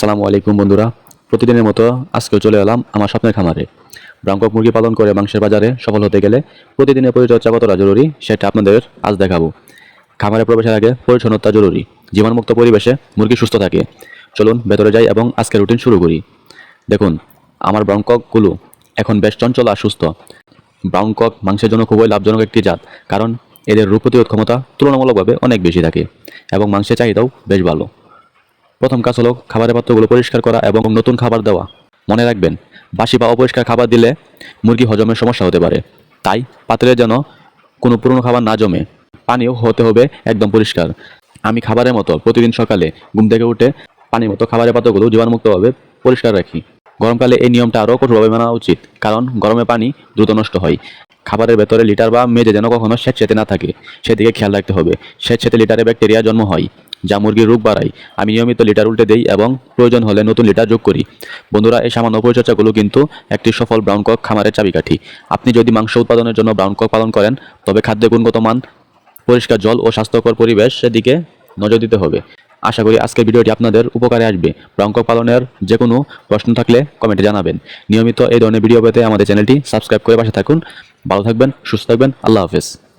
আসসালামু আলাইকুম বন্ধুরা। প্রতিদিনের মতো আজকেও চলে এলাম আমার স্বপ্নের খামারে। ব্রাঙ্কক মুরগি পালন করে মাংসের বাজারে সফল হতে গেলে প্রতিদিনের পরিচর্যা কতটা জরুরি সেটা আপনাদের আজ দেখাবো। খামারে প্রবেশের আগে পরিচ্ছন্নতা জরুরি। জীবাণুমুক্ত পরিবেশে মুরগি সুস্থ থাকে। চলুন ভেতরে যাই এবং আজকের রুটিন শুরু করি। দেখুন, আমার ব্রাঙ্ককগুলো এখন বেশ চঞ্চল আর সুস্থ। ব্রাউন কক মাংসের জন্য খুবই লাভজনক একটি জাত, কারণ এদের রোগ প্রতিরোধ ক্ষমতা তুলনামূলকভাবে অনেক বেশি থাকে এবং মাংসের চাহিদাও বেশ ভালো। প্রথম কাজ হলো খাবারের পাত্রগুলো পরিষ্কার করা এবং নতুন খাবার দেওয়া। মনে রাখবেন, বাসি বা অপরিষ্কার খাবার দিলে মুরগি হজমের সমস্যা হতে পারে। তাই পাত্রে যেন কোনো পুরনো খাবার না জমে, পানিও হতে হবে একদম পরিষ্কার। আমি খাবারের মতো প্রতিদিন সকালে ঘুম থেকে উঠে পানির মতো খাবারের পাত্রগুলো জীবাণুমুক্তভাবে পরিষ্কার রাখি। গরমকালে এই নিয়মটা আরও কঠোরভাবে মানা উচিত, কারণ গরমে পানি দ্রুত নষ্ট হয়। খাবারের ভেতরে লিটার বা মেজে যেন কখনো স্যাঁতসেঁতে না থাকে, সেদিকে খেয়াল রাখতে হবে। স্যাঁতসেঁতে লিটারে ব্যাকটেরিয়া জন্ম হয়। যা মুরগির রোগ বাড়ায়। আমি নিয়মিত লিটার উল্টে দেই এবং প্রয়োজন হলে নতুন লিটার যোগ করি। বন্ধুরা, এই সামান্য পরিচর্যাগুলো কিন্তু একটি সফল ব্রাউন কক খামারের চাবিকাঠি। আপনি যদি মাংস উৎপাদনের জন্য ব্রাউন কক পালন করেন, তবে খাদ্যের গুণগত মান, পরিষ্কার জল ও স্বাস্থ্যকর পরিবেশ সেদিকে নজর দিতে হবে। আশা করি আজকের ভিডিওটি আপনাদের উপকারে আসবে। ব্রাউন কক পালনের যে কোনো প্রশ্ন থাকলে কমেন্টে জানাবেন। নিয়মিত এই ধরনের ভিডিও পেতে আমাদের চ্যানেলটি সাবস্ক্রাইব করে পাশে থাকুন। ভালো থাকবেন, সুস্থ থাকবেন। আল্লাহ হাফেজ।